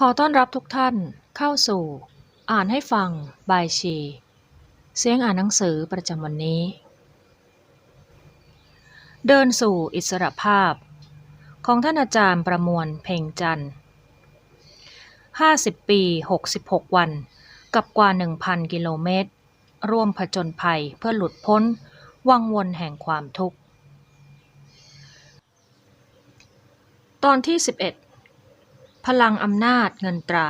ขอต้อนรับทุกท่านเข้าสู่ อ่านให้ฟังบายชี เสียงอ่านหนังสือประจำวันนี้ เดินสู่อิสรภาพ ของท่านอาจารย์ประมวลเพ่งจันทร์50 ปี 66 วัน กับกว่า 1,000 กิโลเมตร ร่วมผจญภัยเพื่อหลุดพ้น วังวนแห่งความทุกข์ ตอนที่ 11 พลังอำนาจเงินตรา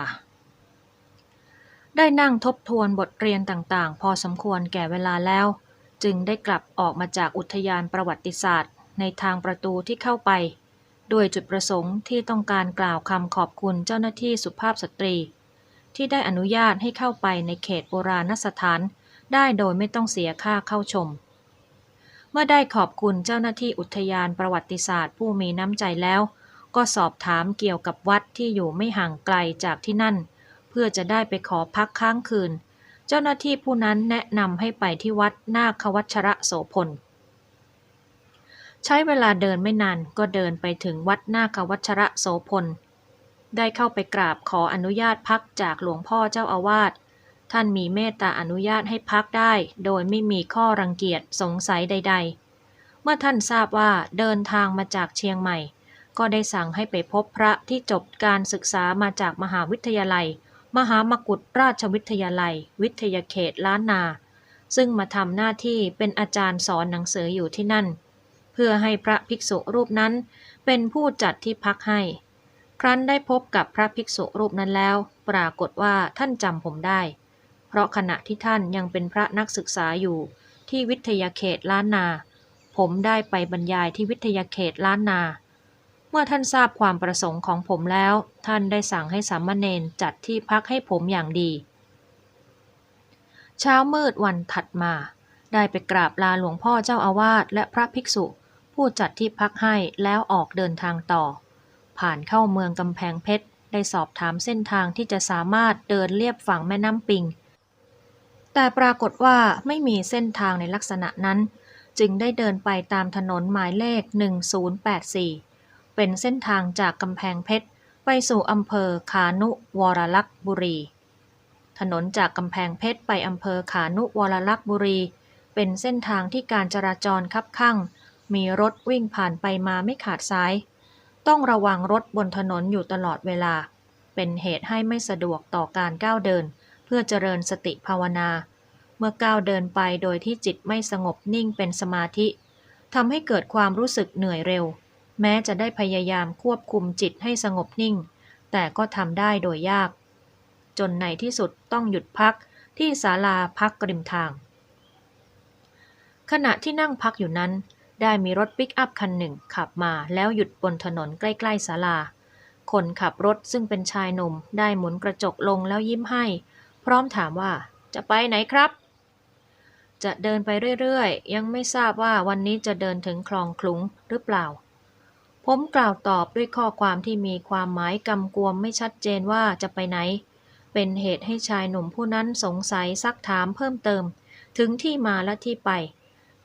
ได้นั่งทบทวนบทเรียนต่างๆ พอสมควรแก่เวลาแล้ว จึงได้กลับออกมาจากอุทยานประวัติศาสตร์ ในทางประตูที่เข้าไป ด้วยจุดประสงค์ที่ต้องการกล่าวคำขอบคุณเจ้าหน้าที่สุภาพสตรี ที่ได้อนุญาตให้เข้าไปในเขตโบราณสถาน ได้โดยไม่ต้องเสียค่าเข้าชม เมื่อได้ขอบคุณเจ้าหน้าที่อุทยานประวัติศาสตร์ ผู้มีน้ำใจแล้ว ก็สอบถามเกี่ยวกับวัดที่อยู่ไม่ห่างไกลจากที่นั่น เพื่อจะได้ไปขอพักค้างคืน เจ้าหน้าที่ผู้นั้นแนะนำให้ไปที่วัดนาควัชระโสพล ใช้เวลาเดินไม่นานก็เดินไปถึงวัดนาควัชระโสพล ได้เข้าไปกราบขออนุญาตพักจากหลวงพ่อเจ้าอาวาสท่านมีเมตตาอนุญาตให้พักได้ โดยไม่มีข้อรังเกียจสงสัยใด ๆ เมื่อท่านทราบว่าเดินทางมาจากเชียงใหม่ ก็ได้สั่งให้ไปพบพระที่จบการศึกษามาจากมหาวิทยาลัย มหามกุฏราชวิทยาลัย วิทยาเขตล้านนา ซึ่งมาทำหน้าที่เป็นอาจารย์สอนหนังสืออยู่ที่นั่น เพื่อให้พระภิกษุรูปนั้น เป็นผู้จัดที่พักให้ ครั้นได้พบกับพระภิกษุรูปนั้นแล้ว ปรากฏว่าท่านจำผมได้ เพราะขณะที่ท่านยังเป็นพระนักศึกษาอยู่ที่วิทยาเขตล้านนา ผมได้ไปบรรยายที่วิทยาเขตล้านนา เมื่อท่านทราบความประสงค์ของผมแล้ว ท่านได้สั่งให้สามเณรจัดที่พักให้ผมอย่างดี เช้ามืดวันถัดมา ได้ไปกราบลาหลวงพ่อเจ้าอาวาสและพระภิกษุ ผู้จัดที่พักให้แล้วออกเดินทางต่อ ผ่านเข้าเมืองกำแพงเพชรได้สอบถามเส้นทางที่จะสามารถเดินเลียบฝั่งแม่น้ำปิง แต่ปรากฏว่าไม่มีเส้นทางในลักษณะนั้น จึงได้เดินไปตามถนนหมายเลข 1084 เป็นเส้นทางจากกำแพงเพชร ไปสู่อำเภอขานุวรลักษ์บุรี ถนนจากกำแพงเพชรไปอำเภอขานุวรลักษ์บุรี เป็นเส้นทางที่การจราจรคับข้างมีรถวิ่งผ่านไปมาไม่ขาดสาย ต้องระวังรถบนถนนอยู่ตลอดเวลา เป็นเหตุให้ไม่สะดวกต่อการก้าวเดิน เพื่อเจริญสติภาวนา เมื่อก้าวเดินไปโดยที่จิตไม่สงบนิ่งเป็นสมาธิทำให้เกิดความรู้สึกเหนื่อยเร็ว แม้จะได้พยายามควบคุมจิตให้สงบนิ่ง แต่ก็ทำได้โดยยาก จนในที่สุดต้องหยุดพักที่ศาลาพักริมทาง ขณะที่นั่งพักอยู่นั้น ได้มีรถปิกอัพคันหนึ่งขับมาแล้วหยุดบนถนนใกล้ๆศาลา คนขับรถซึ่งเป็นชายหนุ่มได้หมุนกระจกลงแล้วยิ้มให้ พร้อมถามว่าจะไปไหนครับ จะเดินไปเรื่อยๆ ยังไม่ทราบว่าวันนี้จะเดินถึงคลองคลุงหรือเปล่า ผมกล่าวตอบด้วยข้อความที่มีความหมายกำกวมไม่ชัดเจนว่าจะไปไหน เป็นเหตุให้ชายหนุ่มผู้นั้นสงสัยซักถามเพิ่มเติม ถึงที่มาและที่ไป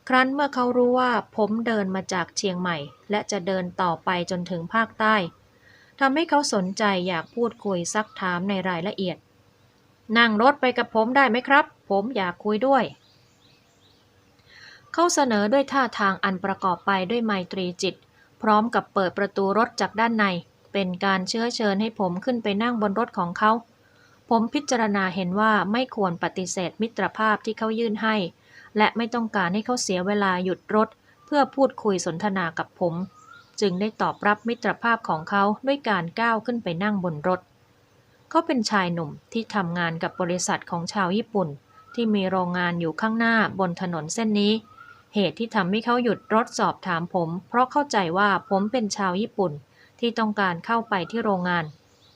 ครั้นเมื่อเขารู้ว่าผมเดินมาจากเชียงใหม่ และจะเดินต่อไปจนถึงภาคใต้ทำให้เขาสนใจอยากพูดคุยซักถามในรายละเอียด นั่งรถไปกับผมได้ไหมครับ ผมอยากคุยด้วย เขาเสนอด้วยท่าทางอันประกอบไปด้วยไมตรีจิต พร้อมกับเปิดประตูรถจากด้านใน เป็นการเชื้อเชิญให้ผมขึ้นไปนั่งบนรถของเขา ผมพิจารณาเห็นว่าไม่ควรปฏิเสธมิตรภาพที่เขายื่นให้ และไม่ต้องการให้เขาเสียเวลาหยุดรถ เพื่อพูดคุยสนทนากับผม จึงได้ตอบรับมิตรภาพของเขาด้วยการก้าวขึ้นไปนั่งบนรถ เขาเป็นชายหนุ่มที่ทำงานกับบริษัทของชาวญี่ปุ่น ที่มีโรงงานอยู่ข้างหน้าบนถนนเส้นนี้ เหตุที่ทำให้เขาหยุดรถสอบถามผม เพราะเข้าใจว่าผมเป็นชาวญี่ปุ่นที่ต้องการเข้าไปที่โรงงาน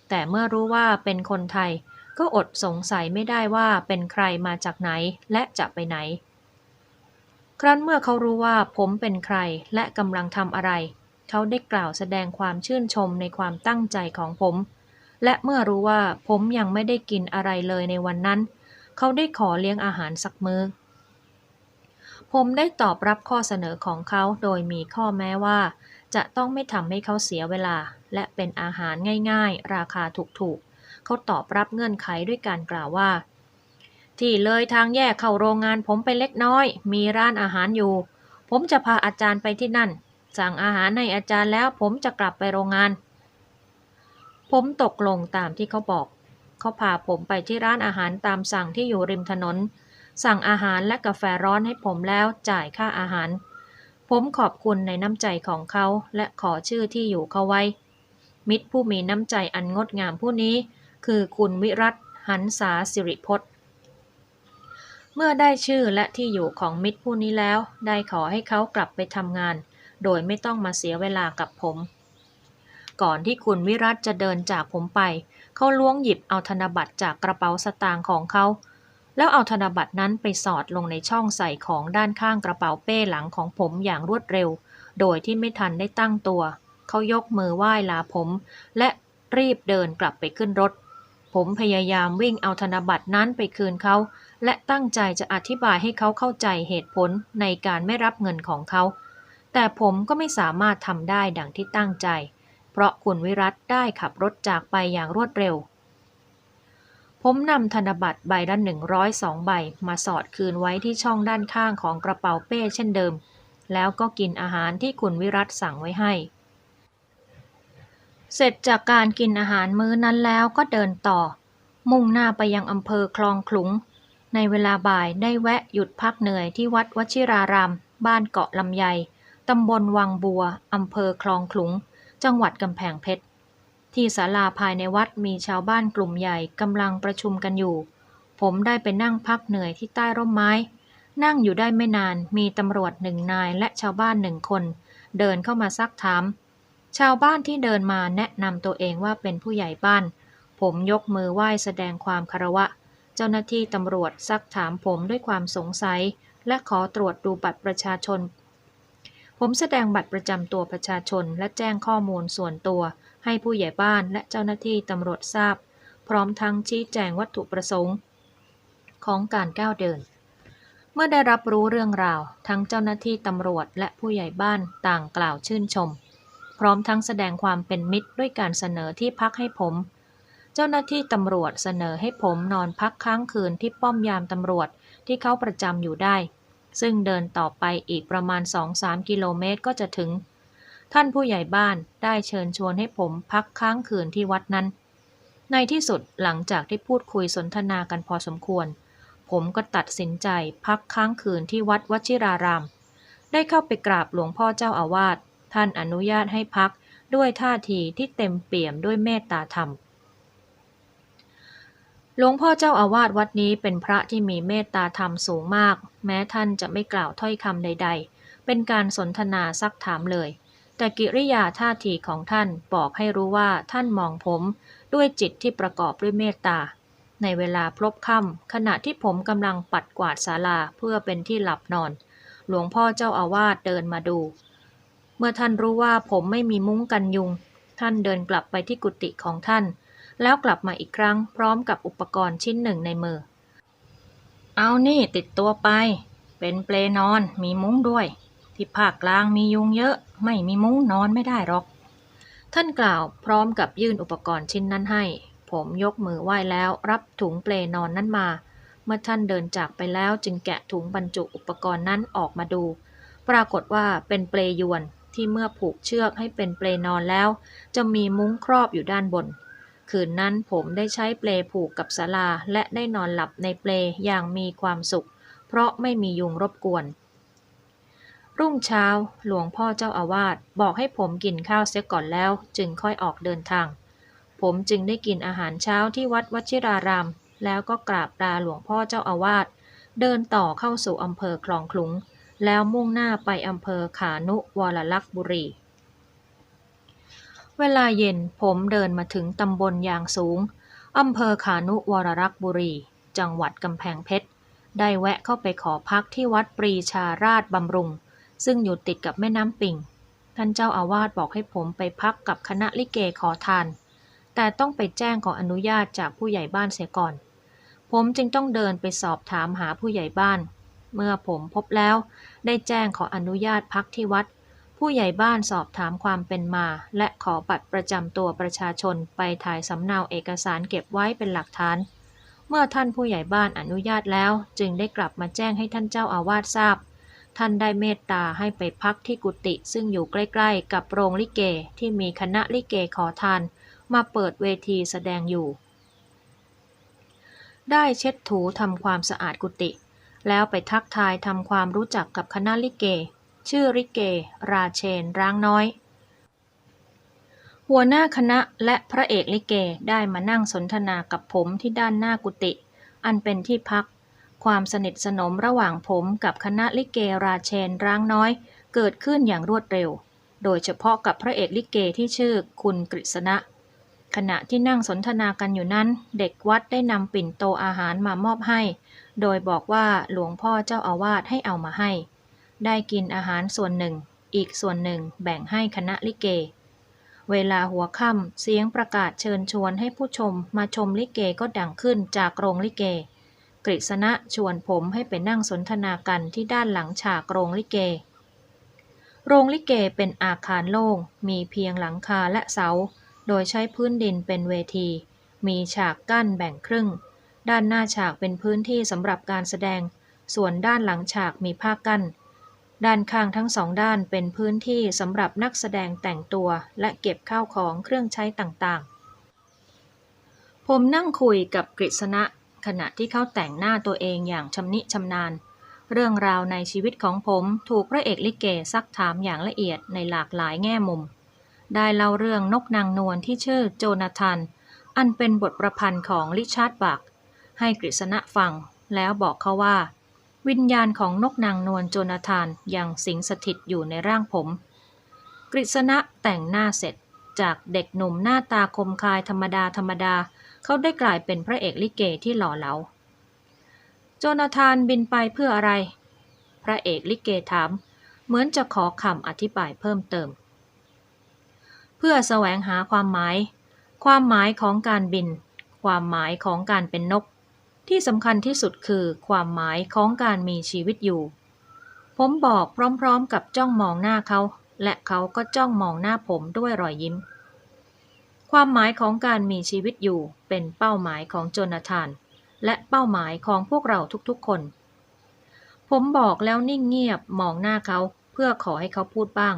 แต่เมื่อรู้ว่าเป็นคนไทย ก็อดสงสัยไม่ได้ว่าเป็นใครมาจากไหนและจะไปไหน ครั้นเมื่อเขารู้ว่าผมเป็นใครและกำลังทำอะไร เขาได้กล่าวแสดงความชื่นชมในความตั้งใจของผม และเมื่อรู้ว่าผมยังไม่ได้กินอะไรเลยในวันนั้น เขาได้ขอเลี้ยงอาหารสักมือ้อ ผมได้ตอบรับข้อเสนอของเขาโดยมีข้อแม้ว่า จะต้องไม่ทำให้เขาเสียเวลา และเป็นอาหารง่ายๆ ราคาถูกๆ เขาตอบรับเงื่อนไขด้วยการกล่าวว่า ที่เลยทางแยกเข้าโรงงานผมไปเล็กน้อย มีร้านอาหารอยู่ ผมจะพาอาจารย์ไปที่นั่น สั่งอาหารให้อาจารย์แล้วผมจะกลับไปโรงงาน ผมตกลงตามที่เขาบอก เขาพาผมไปที่ร้านอาหารตามสั่งที่อยู่ริมถนน สั่งอาหารและกาแฟร้อนให้ผมแล้วจ่ายค่าอาหาร ผมขอบคุณในน้ำใจของเขาและขอชื่อที่อยู่เขาไว้ มิตรผู้มีน้ำใจอันงดงามผู้นี้ คือคุณวิรัตหันษาสิริพจน์เมื่อได้ชื่อและที่อยู่ของมิตรผู้นี้แล้ว ได้ขอให้เขากลับไปทำงาน โดยไม่ต้องมาเสียเวลากับผม ก่อนที่คุณวิรัตจะเดินจากผมไป เขาล้วงหยิบเอาธนบัตรจากกระเป๋าสตางค์ของเขา แล้วเอาธนบัตรนั้นไปสอดลงในช่องใส่ของด้านข้างกระเป๋าเป้หลังของผมอย่างรวดเร็ว โดยที่ไม่ทันได้ตั้งตัว เขายกมือไหว้ลาผม และรีบเดินกลับไปขึ้นรถ ผมพยายามวิ่งเอาธนบัตรนั้นไปคืนเขา และตั้งใจจะอธิบายให้เขาเข้าใจเหตุผลในการไม่รับเงินของเขา แต่ผมก็ไม่สามารถทำได้ดังที่ตั้งใจ เพราะคุณวิรัตได้ขับรถจากไปอย่างรวดเร็ว ผมนำธนบัตรใบละหนึ่งร้อยสองใบ มาสอดคืนไว้ที่ช่องด้านข้างของกระเป๋าเป้เช่นเดิม แล้วก็กินอาหารที่คุณวิรัตสั่งไว้ให้ เสร็จจากการกินอาหารมื้อนั้นแล้วก็เดินต่อ มุ่งหน้าไปยังอำเภอคลองขลุง ในเวลาบ่ายได้แวะหยุดพักเหนื่อยที่วัดวชิราราม บ้านเกาะลำไยตำบลวังบัวอำเภอคลองขลุง จังหวัดกำแพงเพชร ที่ศาลาภายในวัดมีชาวบ้านกลุ่มใหญ่กำลังประชุมกันอยู่ ผมได้ไปนั่งพักเหนื่อยที่ใต้ร่มไม้ นั่งอยู่ได้ไม่นานมีตำรวจหนึ่งนายและชาวบ้านหนึ่งคน เดินเข้ามาซักถาม ชาวบ้านที่เดินมาแนะนำตัวเองว่าเป็นผู้ใหญ่บ้าน ผมยกมือไหว้แสดงความคารวะ เจ้าหน้าที่ตำรวจซักถามผมด้วยความสงสัย และขอตรวจดูบัตรประชาชน ผมแสดงบัตรประจำตัวประชาชนและแจ้งข้อมูลส่วนตัว ให้ผู้ใหญ่บ้านและเจ้าหน้าที่ตำรวจทราบ พร้อมทั้งชี้แจงวัตถุประสงค์ ของการก้าวเดิน เมื่อได้รับรู้เรื่องราว ทั้งเจ้าหน้าที่ตำรวจและผู้ใหญ่บ้านต่างกล่าวชื่นชม พร้อมทั้งแสดงความเป็นมิตรด้วยการเสนอที่พักให้ผม เจ้าหน้าที่ตำรวจเสนอให้ผมนอนพักค้างคืนที่ป้อมยามตำรวจที่เขาประจำอยู่ได้ ซึ่งเดินต่อไปอีกประมาณ 2-3 กิโลเมตรก็จะถึง ท่านผู้ใหญ่บ้านได้เชิญชวนให้ผมพักค้างคืนที่วัดนั้น ในที่สุดหลังจากที่พูดคุยสนทนากันพอสมควร ผมก็ตัดสินใจพักค้างคืนที่วัดวชิราราม ได้เข้าไปกราบหลวงพ่อเจ้าอาวาส ท่านอนุญาตให้พักด้วยท่าทีที่เต็มเปี่ยมด้วยเมตตาธรรมหลวงพ่อเจ้าอาวาสวัดนี้เป็นพระที่มีเมตตาธรรมสูงมาก แม้ท่านจะไม่กล่าวถ้อยคำใด ๆ เป็นการสนทนาซักถามเลย แต่กิริยาท่าทีของท่านบอกให้รู้ว่าท่านมองผมด้วยจิตที่ประกอบด้วยเมตตา ในเวลาพลบค่ำขณะที่ผมกำลังปัดกวาดศาลาเพื่อเป็นที่หลับนอน หลวงพ่อเจ้าอาวาสเดินมาดู เมื่อท่านรู้ว่าผมไม่มีมุ้งกันยุง ท่านเดินกลับไปที่กุฏิของท่าน แล้วกลับมาอีกครั้งพร้อมกับอุปกรณ์ชิ้นหนึ่งในมือ เอานี่ติดตัวไป เป็นเปลนอนมีมุ้งด้วย ที่ภาคกลางมียุงเยอะไม่มีมุ้งนอนไม่ได้หรอก ท่านกล่าวพร้อมกับยื่นอุปกรณ์ชิ้นนั้นให้ ผมยกมือไหว้แล้วรับถุงเปลนอนนั้นมา เมื่อท่านเดินจากไปแล้วจึงแกะถุงบรรจุอุปกรณ์นั้นออกมาดู ปรากฏว่าเป็นเปลยวนที่เมื่อผูกเชือกให้เป็นเปลนอนแล้ว จะมีมุ้งครอบอยู่ด้านบน คืนนั้นผมได้ใช้เปลผูกกับศาลาและได้นอนหลับในเปลอย่างมีความสุข เพราะไม่มียุงรบกวน รุ่งเช้าหลวงพ่อเจ้าอาวาสบอกให้ผมกินข้าวเสียก่อนแล้ว จึงค่อยออกเดินทาง ผมจึงได้กินอาหารเช้าที่วัดวชิราราม แล้วก็กราบลาหลวงพ่อเจ้าอาวาสเดินต่อเข้าสู่อำเภอคลองขลุง แล้วมุ่งหน้าไปอำเภอขานุวรลักษ์บุรีเวลาเย็นผมเดินมาถึงตำบลยางสูง อำเภอขานุวรรักษ์บุรี จังหวัดกำแพงเพชร ได้แวะเข้าไปขอพักที่วัดปรีชาราชบำรุง ซึ่งอยู่ติดกับแม่น้ำปิง ท่านเจ้าอาวาสบอกให้ผมไปพักกับคณะลิเกขอทาน แต่ต้องไปแจ้งขออนุญาตจากผู้ใหญ่บ้านเสียก่อน ผมจึงต้องเดินไปสอบถามหาผู้ใหญ่บ้าน เมื่อผมพบแล้ว ได้แจ้งขออนุญาตพักที่วัด ผู้ใหญ่บ้านสอบถามความเป็นมา และขอบัตรประจำตัวประชาชนไปถ่ายสำเนาเอกสารเก็บไว้เป็นหลักฐานเมื่อท่านผู้ใหญ่บ้านอนุญาตแล้ว จึงได้กลับมาแจ้งให้ท่านเจ้าอาวาสทราบ ท่านได้เมตตาให้ไปพักที่กุฏิซึ่งอยู่ใกล้ๆ กับโรงลิเกที่มีคณะลิเกขอทาน มาเปิดเวทีแสดงอยู่ ได้เช็ดถูทำความสะอาดกุฏิแล้วไปทักทายทำความรู้จักกับคณะลิเก ชื่อลิเก ราเชนร้างน้อย หัวหน้าคณะและพระเอกลิเกได้มานั่งสนทนากับผมที่ด้านหน้ากุฏิอันเป็นที่พัก ความสนิทสนมระหว่างผมกับคณะลิเกราเชนร้างน้อย เกิดขึ้นอย่างรวดเร็ว โดยเฉพาะกับพระเอกลิเกที่ชื่อคุณกฤษณะ ขณะที่นั่งสนทนากันอยู่นั้น เด็กวัดได้นำปิ่นโตอาหารมามอบให้ โดยบอกว่าหลวงพ่อเจ้าอาวาสให้เอามาให้ ได้กินอาหารส่วนหนึ่ง อีกส่วนหนึ่งแบ่งให้คณะลิเก เวลาหัวค่ำเสียงประกาศเชิญชวนให้ผู้ชมมาชมลิเกก็ดังขึ้นจากโรงลิเก กฤษณะชวนผมให้ไปนั่งสนทนากันที่ด้านหลังฉากโรงลิเก โรงลิเกเป็นอาคารโล่ง มีเพียงหลังคาและเสา โดยใช้พื้นดินเป็นเวที มีฉากกั้นแบ่งครึ่ง ด้านหน้าฉากเป็นพื้นที่สำหรับการแสดง ส่วนด้านหลังฉากมีผ้ากั้น ด้านข้างทั้งสองด้านเป็นพื้นที่สำหรับนักแสดงแต่งตัวและเก็บข้าวของเครื่องใช้ต่างๆ ผมนั่งคุยกับกฤษณะ ขณะที่เขาแต่งหน้าตัวเองอย่างชำนิชำนาญ เรื่องราวในชีวิตของผมถูกพระเอกลิเกซักถามอย่างละเอียดในหลากหลายแง่มุม ได้เล่าเรื่องนกนางนวลที่ชื่อโจนาธานอันเป็นบทประพันธ์ของลิชาร์ดบัก ให้กฤษณะฟัง แล้วบอกเขาว่า วิญญาณของนกนางนวลโจนาธานยังสิงสถิตอยู่ในร่างผม กฤษณะแต่งหน้าเสร็จจากเด็กหนุ่มหน้าตาคมคายธรรมดาธรรมดา เขาได้กลายเป็นพระเอกลิเกที่หล่อเหลา โจนาธานบินไปเพื่ออะไร พระเอกลิเกถาม เหมือนจะขอคำอธิบายเพิ่มเติม เพื่อแสวงหาความหมาย ความหมายของการบิน ความหมายของการเป็นนก ที่สำคัญที่สุดคือความหมายของการมีชีวิตอยู่ ผมบอกพร้อมๆกับจ้องมองหน้าเขา และเขาก็จ้องมองหน้าผมด้วยรอยยิ้ม ความหมายของการมีชีวิตอยู่เป็นเป้าหมายของโจนาธาน และเป้าหมายของพวกเราทุกๆคน ผมบอกแล้วนิ่งเงียบมองหน้าเขาเพื่อขอให้เขาพูดบ้าง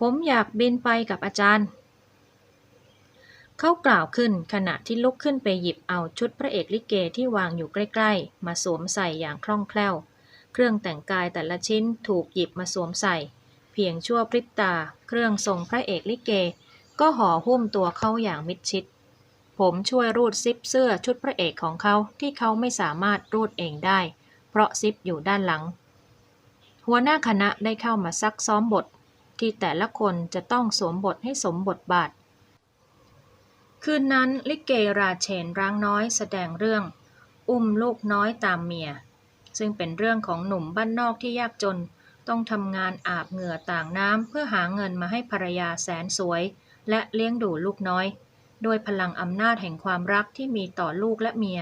ผมอยากบินไปกับอาจารย์ เขากล่าวขึ้นขณะที่ลุกขึ้นไปหยิบเอาชุดพระเอกลิเกที่วางอยู่ใกล้ๆ มาสวมใส่อย่างคล่องแคล่ว เครื่องแต่งกายแต่ละชิ้นถูกหยิบมาสวมใส่ เพียงชั่วพริบตา เครื่องทรงพระเอกลิเก ก็ห่อหุ้มตัวเขาอย่างมิดชิด ผมช่วยรูดซิปเสื้อชุดพระเอกของเขาที่เขาไม่สามารถรูดเองได้ เพราะซิปอยู่ด้านหลัง หัวหน้าคณะได้เข้ามาซักซ้อมบท ที่แต่ละคนจะต้องสวมบทให้สมบทบาท คืนนั้นลิเกราเชนร้างน้อยแสดงเรื่อง อุ้มลูกน้อยตามเมีย ซึ่งเป็นเรื่องของหนุ่มบ้านนอกที่ยากจนต้องทำงานอาบเหงื่อต่างน้ำเพื่อหาเงินมาให้ภรรยาแสนสวย และเลี้ยงดูลูกน้อยโดยพลังอำนาจแห่งความรักที่มีต่อลูกและเมีย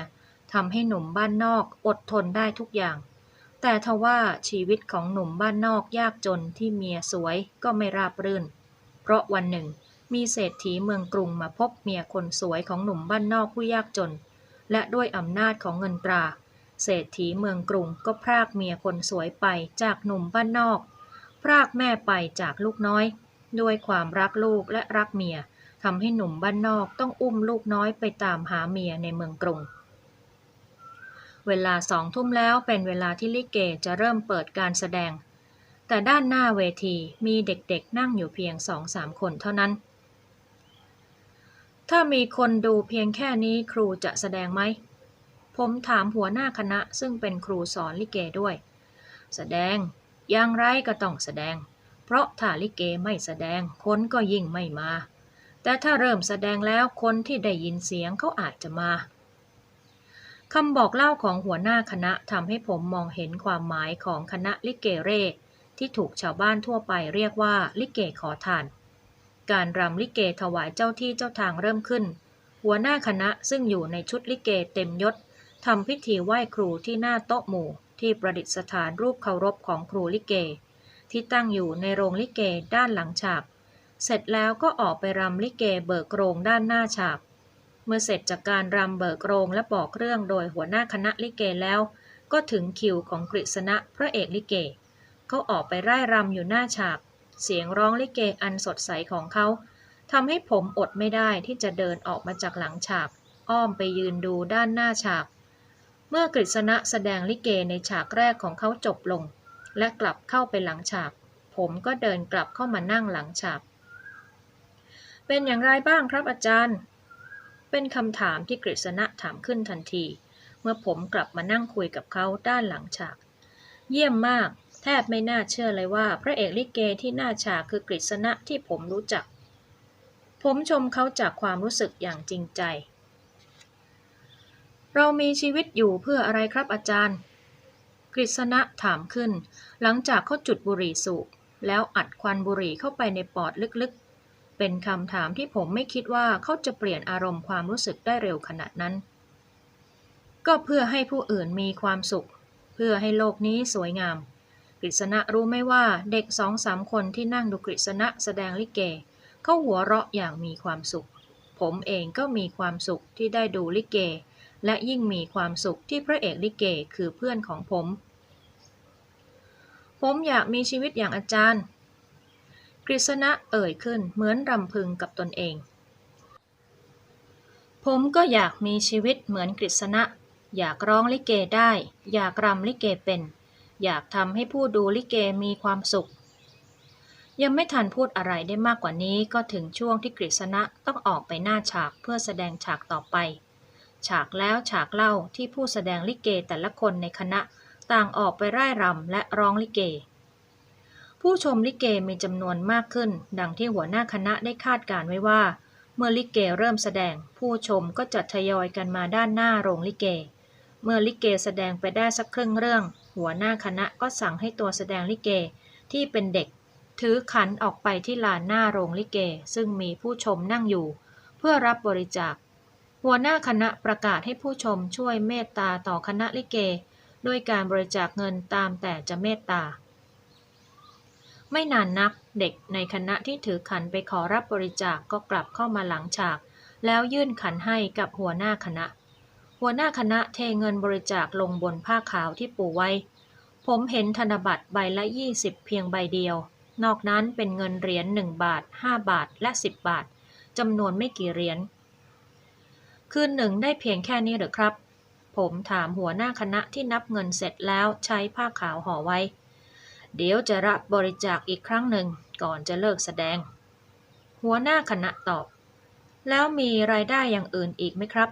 ทำให้หนุ่มบ้านนอกอดทนได้ทุกอย่าง แต่ทว่าชีวิตของหนุ่มบ้านนอกยากจนที่เมียสวยก็ไม่ราบรื่น เพราะวันหนึ่ง มีเศรษฐีเมืองกรุงมาพบเมียคนสวยของหนุ่มบ้านนอกผู้ยากจน และด้วยอำนาจของเงินตรา เศรษฐีเมืองกรุงก็พรากเมียคนสวยไปจากหนุ่มบ้านนอก พรากแม่ไปจากลูกน้อย ด้วยความรักลูกและรักเมียทำให้หนุ่มบ้านนอกต้องอุ้มลูกน้อยไปตามหาเมียในเมืองกรุง เวลาสองทุ่มแล้วเป็นเวลาที่ลิเกจะเริ่มเปิดการแสดง แต่ด้านหน้าเวทีมีเด็กๆนั่งอยู่เพียงสองสามคนเท่านั้น ถ้ามีคนดูเพียงแค่นี้ครูจะแสดงไหม ผมถามหัวหน้าคณะซึ่งเป็นครูสอนลิเกด้วย แสดงอย่างไรก็ต้องแสดง เพราะถ้าลิเกไม่แสดงคนก็ยิ่งไม่มา แต่ถ้าเริ่มแสดงแล้วคนที่ได้ยินเสียงเขาอาจจะมาคำบอกเล่าของหัวหน้าคณะทำให้ผมมองเห็นความหมายของคณะลิเกเร่ที่ถูกชาวบ้านทั่วไปเรียกว่าลิเกขอทาน การรำลิเกถวายเจ้าที่เจ้าทางเริ่มขึ้น หัวหน้าคณะซึ่งอยู่ในชุดลิเกเต็มยศทำพิธีไหว้ครูที่หน้าโต๊ะหมู่ที่ประดิษฐานรูปเคารพของครูลิเก ที่ตั้งอยู่ในโรงลิเกด้านหลังฉาก เสร็จแล้วก็ออกไปรำลิเกเบิกโรงด้านหน้าฉาก เมื่อเสร็จจากการรำเบิกโรงและบอกเรื่องโดยหัวหน้าคณะลิเกแล้ว ก็ถึงคิวของกฤษณะพระเอกลิเก เขาออกไปไร่รำอยู่หน้าฉาก เสียงร้องลิเกอันสดใสของเขาทำให้ผมอดไม่ได้ที่จะเดินออกมาจากหลังฉาก อ้อมไปยืนดูด้านหน้าฉาก เมื่อกฤษณะแสดงลิเกในฉากแรกของเขาจบลง และกลับเข้าไปหลังฉาก ผมก็เดินกลับเข้ามานั่งหลังฉาก เป็นอย่างไรบ้างครับอาจารย์ เป็นคำถามที่กฤษณะถามขึ้นทันที เมื่อผมกลับมานั่งคุยกับเขาด้านหลังฉาก เยี่ยมมาก แทบไม่น่าเชื่อเลยว่า พระเอกลิเกที่หน้าฉากคือกฤษณะที่ผมรู้จัก ผมชมเขาจากความรู้สึกอย่างจริงใจ เรามีชีวิตอยู่เพื่ออะไรครับอาจารย์ กฤษณะถามขึ้น หลังจากเขาจุดบุหรี่สูบแล้วอัดควันบุหรี่เข้าไปในปอดลึกๆ เป็นคำถามที่ผมไม่คิดว่าเขาจะเปลี่ยนอารมณ์ความรู้สึกได้เร็วขนาดนั้น ก็เพื่อให้ผู้อื่นมีความสุข เพื่อให้โลกนี้สวยงาม กฤษณะรู้ไหมว่าเด็กสองสามคนที่นั่งดูกฤษณะแสดงลิเกเขาหัวเราะอย่างมีความสุข ผมเองก็มีความสุขที่ได้ดูลิเก และยิ่งมีความสุขที่พระเอกลิเกคือเพื่อนของผม ผมอยากมีชีวิตอย่างอาจารย์ กฤษณะเอ่ยขึ้นเหมือนรำพึงกับตนเอง ผมก็อยากมีชีวิตเหมือนกฤษณะ อยากร้องลิเกได้ อยากรำลิเกเป็น อยากทำให้ผู้ดูลิเกมีความสุขยังไม่ทันพูดอะไรได้มากกว่านี้ก็ถึงช่วงที่กฤษณะต้องออกไปหน้าฉากเพื่อแสดงฉากต่อไป ฉากแล้วฉากเล่าที่ผู้แสดงลิเกแต่ละคนในคณะต่างออกไปร่ายรำและร้องลิเก ผู้ชมลิเกมีจำนวนมากขึ้น ดังที่หัวหน้าคณะได้คาดการไว้ว่า เมื่อลิเกเริ่มแสดง ผู้ชมก็จะทยอยกันมาด้านหน้าโรงลิเก เมื่อลิเกแสดงไปได้สักครึ่งเรื่อง หัวหน้าคณะก็สั่งให้ตัวแสดงลิเกที่เป็นเด็ก ถือขันออกไปที่ลานหน้าโรงลิเก ซึ่งมีผู้ชมนั่งอยู่ เพื่อรับบริจาค หัวหน้าคณะประกาศให้ผู้ชมช่วยเมตตาต่อคณะลิเก ด้วยการบริจาคเงินตามแต่จะเมตตา ไม่นานนักเด็กในคณะที่ถือขันไปขอรับบริจาคก็กลับเข้ามาหลังฉาก แล้วยื่นขันให้กับหัวหน้าคณะ หัวหน้าคณะเทเงินบริจาคลงบนผ้าขาวที่ปูไว้ ผมเห็นธนบัตรใบละ 20 เพียงใบเดียว นอกนั้นเป็นเงินเหรียญ1บาท 5 บาทและ 10 บาทจำนวนไม่กี่เหรียญ คืนหนึ่งได้เพียงแค่นี้หรือครับ ผมถามหัวหน้าคณะที่นับเงินเสร็จแล้วใช้ผ้าขาวห่อไว้ เดี๋ยวจะรับบริจาคอีกครั้งหนึ่งก่อนจะเลิกแสดง หัวหน้าคณะตอบ แล้วมีรายได้อย่างอื่นอีกไหมครับ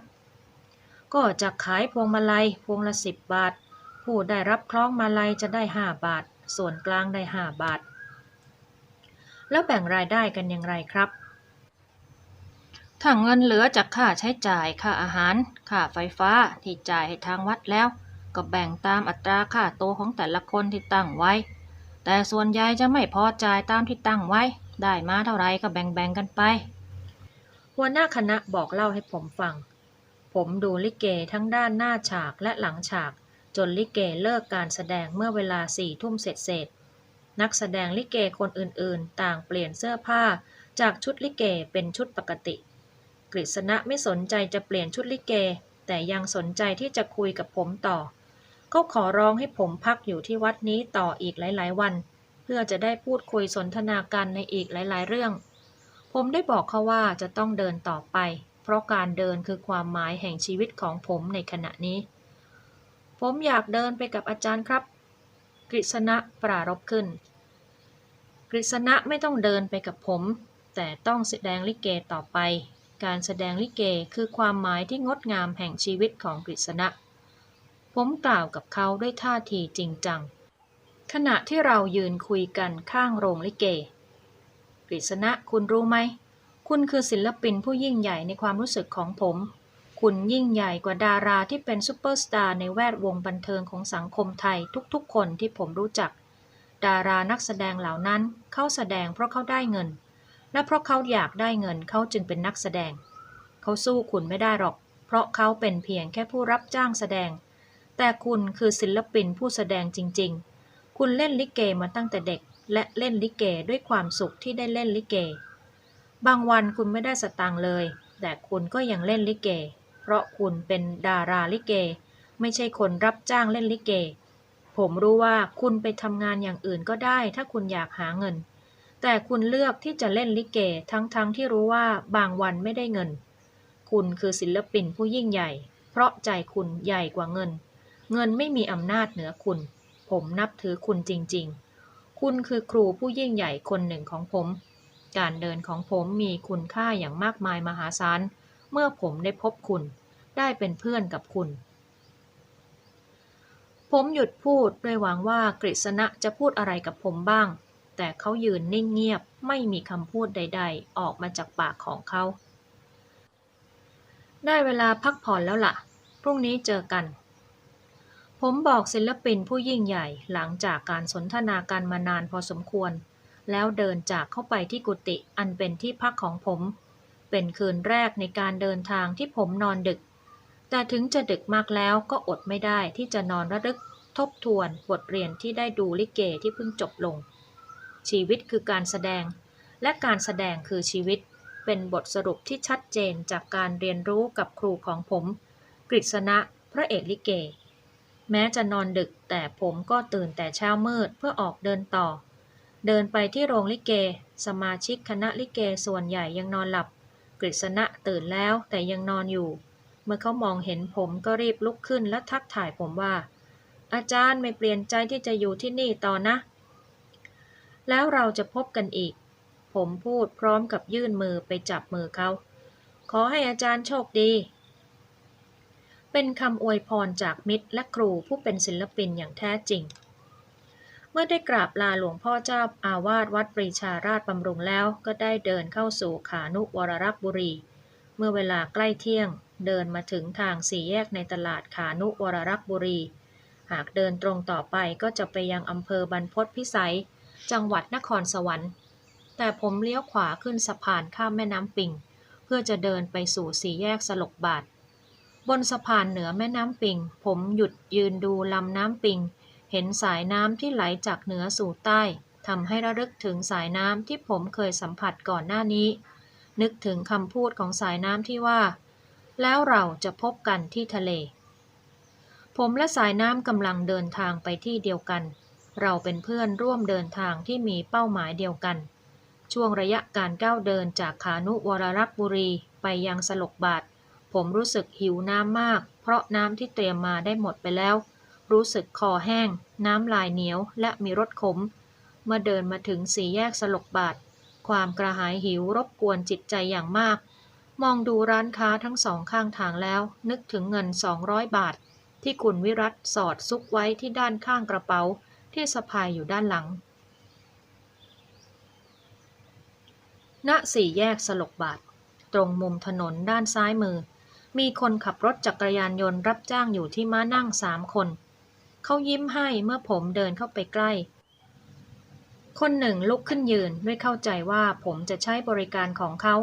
ก็จะขายพวงมาลัยพวงละสิบบาท ผู้ได้รับคล้องมาลัยจะได้ห้าบาท ส่วนกลางได้ห้าบาท แล้วแบ่งรายได้กันอย่างไรครับ ถ้าเงินเหลือจากค่าใช้จ่ายค่าอาหาร ค่าไฟฟ้าที่จ่ายให้ทางวัดแล้ว ก็แบ่งตามอัตราค่าโตวของแต่ละคนที่ตั้งไว้ แต่ส่วนใหญ่จะไม่พอจ่ายตามที่ตั้งไว้ ได้มาเท่าไรก็แบ่งๆกันไป หัวหน้าคณะบอกเล่าให้ผมฟัง ผมดูลิเกทั้งด้านหน้าฉากและหลังฉาก จนลิเกเลิกการแสดงเมื่อเวลาสี่ทุ่มเสร็จเสร็จนักแสดงลิเกคนอื่นๆ ต่างเปลี่ยนเสื้อผ้าจากชุดลิเกเป็นชุดปกติ กฤษณะไม่สนใจจะเปลี่ยนชุดลิเก แต่ยังสนใจที่จะคุยกับผมต่อ เขาขอร้องให้ผมพักอยู่ที่วัดนี้ต่ออีกหลาย ๆ วัน เพื่อจะได้พูดคุยสนทนากันในอีกหลาย ๆ เรื่อง ผมได้บอกเขาว่าจะต้องเดินต่อไป เพราะการเดินคือความหมายแห่งชีวิตของผมในขณะนี้ ผมอยากเดินไปกับอาจารย์ครับ กฤษณะปรารบขึ้น กฤษณะไม่ต้องเดินไปกับผม แต่ต้องแสดงลิเกต่อไป การแสดงลิเกคือความหมายที่งดงามแห่งชีวิตของกฤษณะ ผมกล่าวกับเขาด้วยท่าทีจริงจัง ขณะที่เรายืนคุยกันข้างโรงลิเก กฤษณะคุณรู้ไหม คุณคือศิลปินผู้ยิ่งใหญ่ในความรู้สึกของผม คุณยิ่งใหญ่กว่าดาราที่เป็นซูเปอร์สตาร์ในแวดวงบันเทิงของสังคมไทยทุกๆ คนที่ผมรู้จัก ดารานักแสดงเหล่านั้นเขาแสดงเพราะเขาได้เงิน และเพราะเขาอยากได้เงินเขาจึงเป็นนักแสดง เขาสู้คุณไม่ได้หรอก เพราะเขาเป็นเพียงแค่ผู้รับจ้างแสดง แต่คุณคือศิลปินผู้แสดงจริง ๆ คุณเล่นลิเกมาตั้งแต่เด็ก และเล่นลิเกด้วยความสุขที่ได้เล่นลิเก บางวันคุณไม่ได้สตางค์เลย แต่คุณก็ยังเล่นลิเก เพราะคุณเป็นดาราลิเก ไม่ใช่คนรับจ้างเล่นลิเก ผมรู้ว่าคุณไปทำงานอย่างอื่นก็ได้ ถ้าคุณอยากหาเงิน แต่คุณเลือกที่จะเล่นลิเกทั้งๆทที่รู้ว่าบางวันไม่ได้เงิน คุณคือศิลปินผู้ยิ่งใหญ่ เพราะใจคุณใหญ่กว่าเงิน เงินไม่มีอำนาจเหนือคุณ ผมนับถือคุณจริงๆ คุณคือครูผู้ยิ่งใหญ่คนหนึ่งของผม การเดินของผมมีคุณค่าอย่างมากมายมหาศาล เมื่อผมได้พบคุณ ได้เป็นเพื่อนกับคุณผมหยุดพูดด้วยหวังว่ากฤษณะจะพูดอะไรกับผมบ้าง แต่เขายืนนิ่งเงียบไม่มีคำพูดใด ๆ ออกมาจากปากของเขา ได้เวลาพักผ่อนแล้วล่ะ พรุ่งนี้เจอกัน ผมบอกศิลปินผู้ยิ่งใหญ่หลังจากการสนทนากันมานานพอสมควร แล้วเดินจากเข้าไปที่กุฏิอันเป็นที่พักของผม เป็นคืนแรกในการเดินทางที่ผมนอนดึก แต่ถึงจะดึกมากแล้วก็อดไม่ได้ที่จะนอนระลึกทบทวนบทเรียนที่ได้ดูลิเกที่เพิ่งจบลง ชีวิตคือการแสดง และการแสดงคือชีวิต เป็นบทสรุปที่ชัดเจนจากการเรียนรู้กับครูของผม กฤษณะพระเอกลิเก แม้จะนอนดึกแต่ผมก็ตื่นแต่เช้ามืดเพื่อออกเดินต่อ เดินไปที่โรงลิเก สมาชิกคณะลิเกส่วนใหญ่ยังนอนหลับ กฤษณะตื่นแล้วแต่ยังนอนอยู่ เมื่อเขามองเห็นผมก็รีบลุกขึ้นและทักทายผมว่าอาจารย์ไม่เปลี่ยนใจที่จะอยู่ที่นี่ต่อนะ แล้วเราจะพบกันอีก ผมพูดพร้อมกับยื่นมือไปจับมือเขา ขอให้อาจารย์โชคดี เป็นคำอวยพรจากมิตรและครูผู้เป็นศิลปินอย่างแท้จริง เมื่อได้กราบลาหลวงพ่อเจ้าอาวาสวัดปรีชาราชบำรุงแล้วก็ได้เดินเข้าสู่ขานุวรรักษ์บุรี เมื่อเวลาใกล้เที่ยง เดินมาถึงทางสี่แยกในตลาดขานุวรรักษ์บุรี หากเดินตรงต่อไปก็จะไปยังอำเภอบรรพตพิสัย จังหวัดนครสวรรค์ แต่ผมเลี้ยวขวาขึ้นสะพานข้ามแม่น้ำปิง เพื่อจะเดินไปสู่สี่แยกสลกบาท บนสะพานเหนือแม่น้ำปิง ผมหยุดยืนดูลำน้ำปิง เห็นสายน้ำที่ไหลจากเหนือสู่ใต้ทำให้ระลึกถึงสายน้ำที่ผมเคยสัมผัสก่อนหน้านี้ นึกถึงคำพูดของสายน้ำที่ว่า แล้วเราจะพบกันที่ทะเล ผมและสายน้ำกำลังเดินทางไปที่เดียวกัน เราเป็นเพื่อนร่วมเดินทางที่มีเป้าหมายเดียวกัน ช่วงระยะการก้าวเดินจากขานุวรรักษ์บุรีไปยังสลกบาทผมรู้สึกหิวน้ำมาก เพราะน้ำที่เตรียมมาได้หมดไปแล้ว รู้สึกคอแห้ง น้ำลายเหนียวและมีรสขม เมื่อเดินมาถึงสี่แยกสลกบาทความกระหายหิวรบกวนจิตใจอย่างมาก มองดูร้านค้าทั้งสองข้างทางแล้ว นึกถึงเงิน 200 บาท ที่คุณวิรัตสอดซุกไว้ที่ด้านข้างกระเป๋า ที่สะพายอยู่ด้านหลัง ณ สี่แยกสลกบาท ตรงมุมถนนด้านซ้ายมือ มีคนขับรถจักรยานยนต์รับจ้างอยู่ที่ม้านั่งสามคน เขายิ้มให้เมื่อผมเดินเข้าไปใกล้ คนหนึ่งลุกขึ้นยืนด้วยเข้าใจว่าผมจะใช้บริการของเขา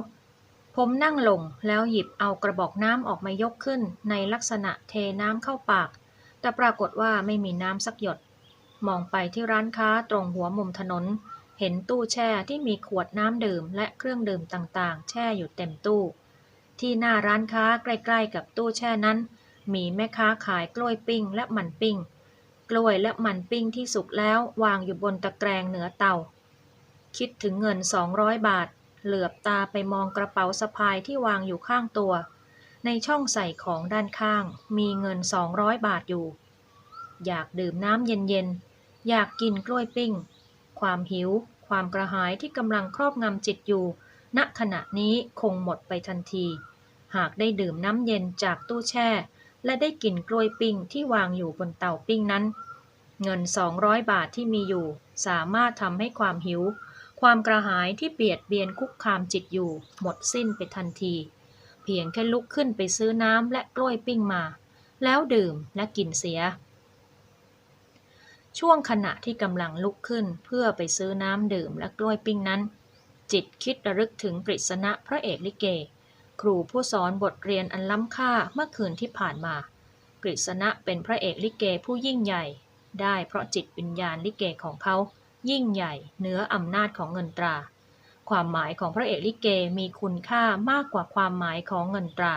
ผมนั่งลงแล้วหยิบเอากระบอกน้ำออกมายกขึ้นในลักษณะเทน้ำเข้าปาก แต่ปรากฏว่าไม่มีน้ำสักหยด มองไปที่ร้านค้าตรงหัวมุมถนน เห็นตู้แช่ที่มีขวดน้ำดื่มและเครื่องดื่มต่างๆ แช่อยู่เต็มตู้ ที่หน้าร้านค้าใกล้ๆ กับตู้แช่นั้น มีแม่ค้าขายกล้วยปิ้งและมันปิ้ง กล้วยและมันปิ้งที่สุกแล้ววางอยู่บนตะแกรงเหนือเตา คิดถึงเงิน 200 บาท เหลือบตาไปมองกระเป๋าสะพายที่วางอยู่ข้างตัว ในช่องใส่ของด้านข้าง มีเงิน 200 บาทอยู่ อยากดื่มน้ำเย็นๆ อยากกินกล้วยปิ้ง ความหิว ความกระหายที่กำลังครอบงำจิตอยู่ ณขณะนี้คงหมดไปทันที หากได้ดื่มน้ำเย็นจากตู้แช่ และได้กินกล้วยปิ้งที่วางอยู่บนเตาปิ้งนั้น เงิน 200 บาทที่มีอยู่ สามารถทำให้ความหิว ความกระหายที่เบียดเบียนคุกคามจิตอยู่ หมดสิ้นไปทันที เพียงแค่ลุกขึ้นไปซื้อน้ำและกล้วยปิ้งมา แล้วดื่มและกินเสีย ช่วงขณะที่กำลังลุกขึ้นเพื่อไปซื้อน้ำดื่มและกล้วยปิ้งนั้น จิตคิดระลึกถึงกฤษณะพระเอกลิเก ครูผู้สอนบทเรียนอันล้ำค่าเมื่อคืนที่ผ่านมา กฤษณะเป็นพระเอกลิเกผู้ยิ่งใหญ่ ได้เพราะจิตวิญญาณลิเกของเขา ยิ่งใหญ่เหนืออำนาจของเงินตรา ความหมายของพระเอกลิเกมีคุณค่ามากกว่าความหมายของเงินตรา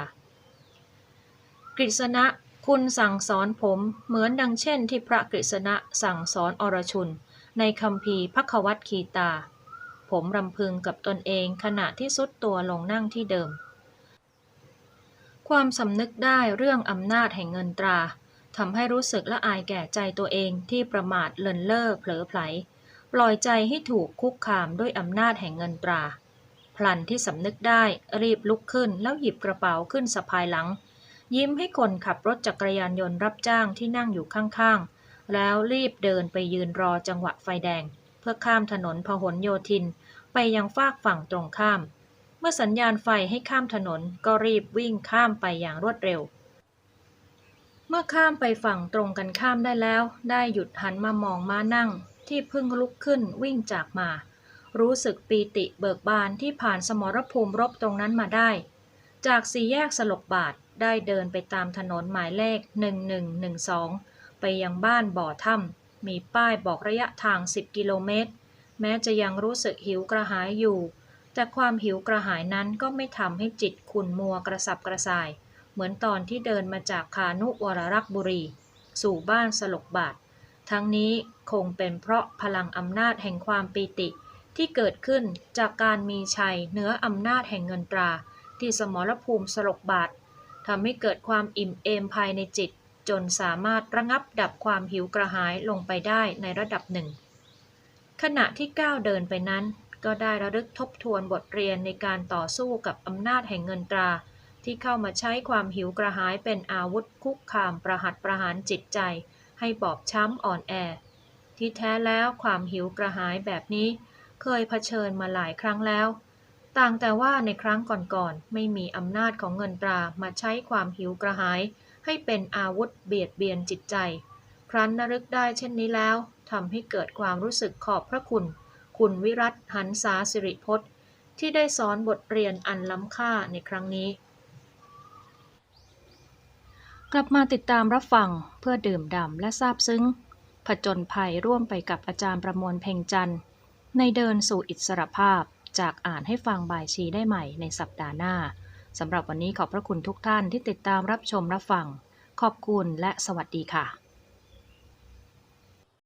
กฤษณะ คุณสั่งสอนผมเหมือนดังเช่นที่พระกฤษณะสั่งสอนอรชุน ในคำพีพักวัตคีตา ผมรำพึงกับตนเองขณะที่สุดตัวลงนั่งที่เดิม ความสำนึกได้เรื่องอำนาจแห่งเงินตราทำให้รู้สึกละอายแก่ใจตัวเองที่ประมาทเลินเล่อเผลอไผล ปล่อยใจให้ถูกคุกคามด้วยอำนาจแห่งเงินตรา พลันที่สำนึกได้รีบลุกขึ้นแล้วหยิบกระเป๋าขึ้นสะพายหลัง ยิ้มให้คนขับรถจักรยานยนต์รับจ้างที่นั่งอยู่ข้างๆ แล้วรีบเดินไปยืนรอจังหวะไฟแดง เพื่อข้ามถนนพหลโยธิน ไปยังฟากฝั่งตรงข้าม เมื่อสัญญาณไฟให้ข้ามถนนก็รีบวิ่งข้ามไปอย่างรวดเร็ว เมื่อข้ามไปฝั่งตรงกันข้ามได้แล้ว ได้หยุดหันมามองม้านั่ง ที่เพิ่งลุกขึ้นวิ่งจากมา รู้สึกปีติเบิกบานที่ผ่านสมรภูมิรบตรงนั้นมาได้ จากสี่แยกสลกบาท ได้เดินไปตามถนนหมายเลข 1112 ไปยังบ้านบ่อถ้ำมีป้ายบอกระยะทาง 10 กิโลเมตร แม้จะยังรู้สึกหิวกระหายอยู่ แต่ความหิวกระหายนั้นก็ไม่ทำให้จิตขุ่นมัวกระสับกระส่าย เหมือนตอนที่เดินมาจากคานุวรรักษ์บุรี สู่บ้านสลกบาท ทั้งนี้คงเป็นเพราะพลังอำนาจแห่งความปีติที่เกิดขึ้นจากการมีชัยเหนืออำนาจแห่งเงินตรา ที่สมรภูมิสลกบาท ทำให้เกิดความอิ่มเอมภายในจิต จนสามารถระงับดับความหิวกระหายลงไปได้ในระดับหนึ่ง ขณะที่ก้าวเดินไปนั้น ก็ได้ระลึกทบทวนบทเรียนในการต่อสู้กับอำนาจแห่งเงินตรา ที่เข้ามาใช้ความหิวกระหายเป็นอาวุธคุกคามประหัตประหารจิตใจ ให้บอบช้ำอ่อนแอ ที่แท้แล้วความหิวกระหายแบบนี้ เคยเผชิญมาหลายครั้งแล้ว ต่างแต่ว่าในครั้งก่อนๆไม่มีอำนาจของเงินตรามาใช้ความหิวกระหาย ให้เป็นอาวุธเบียดเบียนจิตใจ ครั้นนรึกได้เช่นนี้แล้วทำให้เกิดความรู้สึกขอบพระคุณ คุณวิรัตหันษาสิริพจน์ ที่ได้สอนบทเรียนอันล้ำค่าในครั้งนี้ กลับมาติดตามรับฟังเพื่อดื่มด่ำและซาบซึ้ง ผจญภัยร่วมไปกับอาจารย์ประมวลเพ่งจันทร์ในเดินสู่อิสรภาพ จากอ่านให้ฟังบายชีได้ใหม่ในสัปดาห์หน้าสำหรับวันนี้ขอบพระคุณทุกท่านที่ติดตามรับชมรับฟัง ขอบคุณและสวัสดีค่ะ